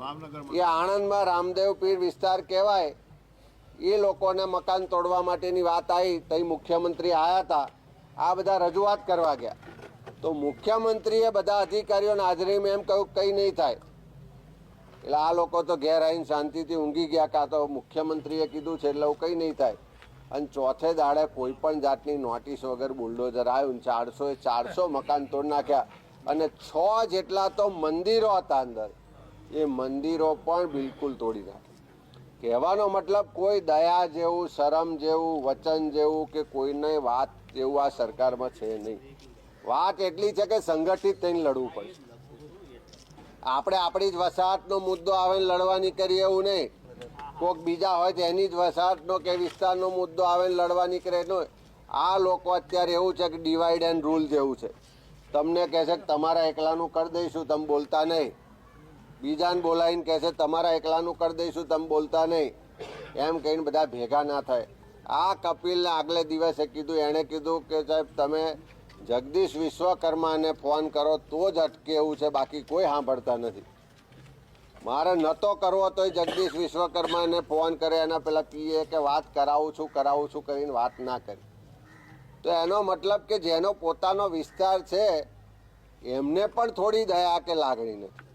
એ આણંદમાં રામદેવ પીર વિસ્તાર કહેવાય. એ લોકોને મકાન તોડવા માટેની વાત આવી, તઈ મુખ્યમંત્રી આવ્યા હતા આ બધા રજૂઆત કરવા ગયા. તો મુખ્યમંત્રીએ બધા અધિકારીઓને હાજરીમાં એમ કહ્યું કંઈ નહીં થાય. એટલે આ લોકો તો ઘેર આવીને શાંતિથી ઊંઘી ગયા કાં તો મુખ્યમંત્રીએ કીધું છે એટલે કંઈ નહીં થાય. અને ચોથે દાડે કોઈ પણ જાતની નોટિસ વગર બુલડોઝર આવ્યું ચારસો એ ચારસો મકાન તોડી નાખ્યા. અને છ જેટલા તો મંદિરો હતા અંદર. એ મંદિરો પણ બિલકુલ તોડી નાખે. કહેવાનો મતલબ કોઈ દયા જેવું, શરમ જેવું, વચન જેવું કે કોઈને વાત જેવું આ સરકારમાં છે નહીં. વાત એટલી છે કે સંગઠિત થઈને લડવું પડશે આપણે આપણી જ વસાહતનો મુદ્દો આવે લડવાની કરીએ એવું નહીં. કોઈક બીજા હોય તો એની જ વસાહતનો કે વિસ્તારનો મુદ્દો આવે લડવા નીકળે નો આ લોકો અત્યારે એવું છે કે ડિવાઈડ એન્ડ રૂલ જેવું છે. તમને કહે છે કે તમારા એકલાનું કરી દઈશું, તમે બોલતા નહીં. બીજાને બોલાવીને કહે છે, તમારા એકલાનું કરી દઈશું, તમે બોલતા નહીં. એમ કહીને બધા ભેગા ના થાય. આ કપિલને આગલે દિવસે કીધું, એણે કીધું કે, સાહેબ, તમે જગદીશ વિશ્વકર્માને ફોન કરો, તો જ અટકે એવું છે, બાકી કોઈ સાંભળતા નથી. મારે નહોતો કરવો, તોય જગદીશ વિશ્વકર્માને ફોન કરે, એના પેલા પીએ કે, વાત કરાવું છું કરાવું છું કરીને વાત ના કરી. તો એનો મતલબ કે, જેનો પોતાનો વિસ્તાર છે, એમને પણ થોડી દયા કે લાગણી નથી.